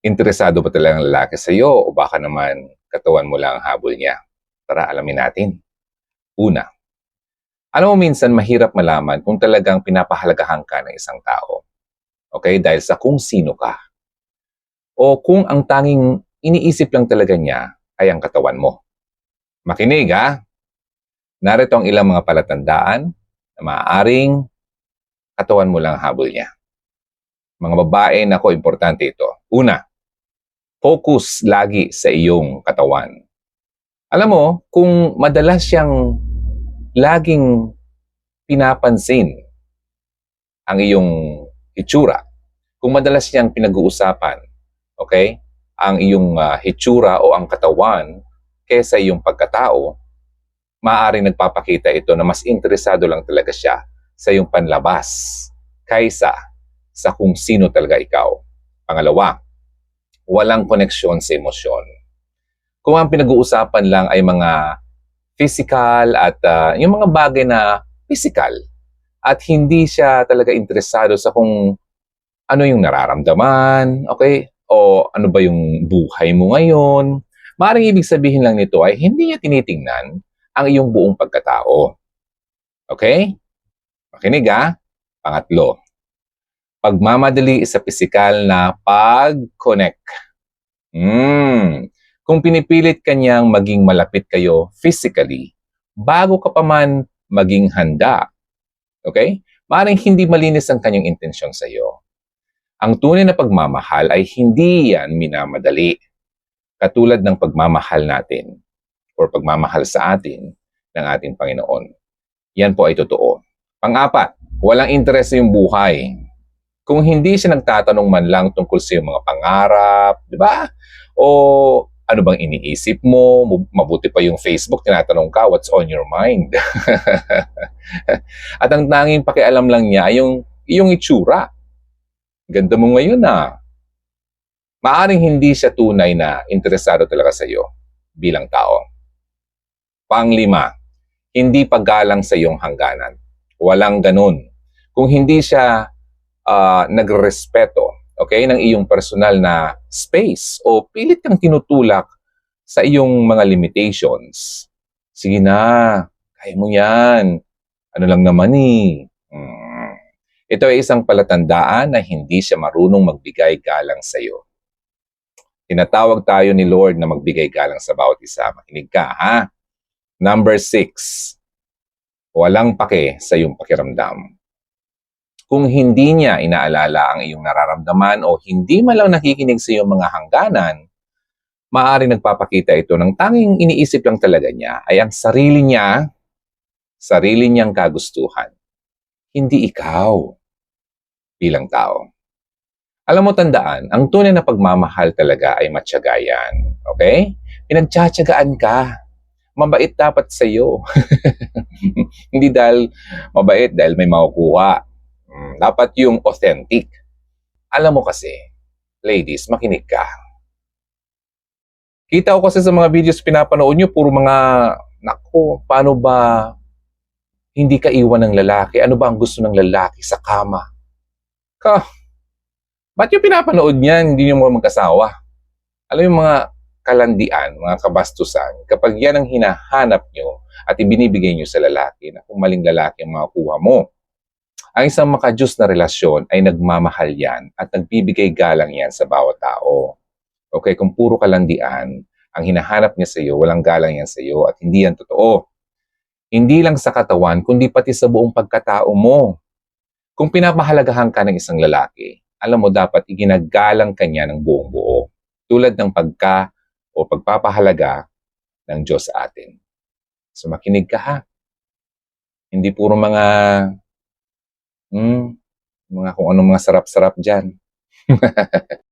Interesado ba talaga ang lalaki sa iyo o baka naman katawan mo lang ang habol niya? Tara, alamin natin. Una, alam mo minsan mahirap malaman kung talagang pinapahalagahan ka ng isang tao. Okay? Dahil sa kung sino ka. O kung ang tanging iniisip lang talaga niya ay ang katawan mo. Makinig ha. Narito ang ilang mga palatandaan na maaaring katawan mo lang ang habol niya. Mga babae, nako, importante ito. Una, focus lagi sa iyong katawan. Alam mo, kung madalas siyang laging pinapansin ang iyong hitsura, kung madalas niyang pinag-uusapan, okay, ang iyong ah, hitsura o ang katawan kesa iyong pagkatao, maaaring nagpapakita ito na mas interesado lang talaga siya sa iyong panlabas kaysa sa kung sino talaga ikaw. Pangalawa, walang koneksyon sa emosyon. Kung ang pinag-uusapan lang ay mga physical at ah, yung mga bagay na physical at hindi siya talaga interesado sa kung ano yung nararamdaman, okay? O ano ba yung buhay mo ngayon. Maring ibig sabihin lang nito ay hindi niya tinitingnan ang iyong buong pagkatao. Okay? Makinig ha. Pangatlo, pagmamadali sa pisikal na pag-connect. Hmm. Kung pinipilit kanyang maging malapit kayo physically, bago ka pa man maging handa, okay? Maring hindi malinis ang kanyang intensyon sa iyo. Ang tunay na pagmamahal ay hindi yan minamadali. Katulad ng pagmamahal natin or pagmamahal sa atin ng ating Panginoon. Yan po ay totoo. Pang-apat, walang interes yung buhay. Kung hindi siya nagtatanong man lang tungkol sa iyong mga pangarap, di ba? O ano bang iniisip mo? Mabuti pa yung Facebook, tinatanong ka, what's on your mind? At ang tanging pakialam lang niya ay yung, yung itsura. Ganda mo ngayon ah. Maaring hindi siya tunay na interesado talaga sa iyo bilang tao. Panglima, hindi paggalang sa iyong hangganan. Walang ganun. Kung hindi siya ah, nagrespeto okay, ng iyong personal na space o pilit kang tinutulak sa iyong mga limitations. Sige na, kaya mo yan. Ano lang naman eh. Hmm. Ito ay isang palatandaan na hindi siya marunong magbigay galang sa iyo. Tinatawag tayo ni Lord na magbigay galang sa bawat isa. Makinig ka, ha? Number six, walang pake sa iyong pakiramdam kung hindi niya inaalala ang iyong nararamdaman o hindi man lang nakikinig sa iyong mga hangganan, maaaring nagpapakita ito ng tanging iniisip lang talaga niya ay ang sarili niya, sarili niyang kagustuhan. Hindi ikaw bilang tao. Alam mo, tandaan, ang tunay na pagmamahal talaga ay matsyagayan. Okay? Pinagtsatsagaan ka. Mabait dapat sa iyo. Hindi dahil mabait dahil may makukuha dapat yung authentic. Alam mo kasi, ladies, makinig ka. Kita ko kasi sa mga videos pinapanood nyo, puro mga, nako, paano ba hindi ka iwan ng lalaki? Ano ba ang gusto ng lalaki sa kama? Ka, ba't yung pinapanood niyan, hindi nyo mga magkasawa? Alam yung mga kalandian, mga kabastusan, kapag yan ang hinahanap nyo at ibinibigay nyo sa lalaki, na kung maling lalaki ang makukuha mo, ang isang makajus na relasyon ay nagmamahal yan at nagbibigay galang yan sa bawat tao. Okay, kung puro kalandian, ang hinahanap niya sa iyo, walang galang yan sa iyo at hindi yan totoo. Hindi lang sa katawan, kundi pati sa buong pagkatao mo. Kung pinapahalagahan ka ng isang lalaki, alam mo dapat iginagalang ka niya ng buong buo. Tulad ng pagka o pagpapahalaga ng Diyos sa atin. So makinig ka ha. Hindi puro mga Hmm, mga kung anong mga sarap-sarap dyan.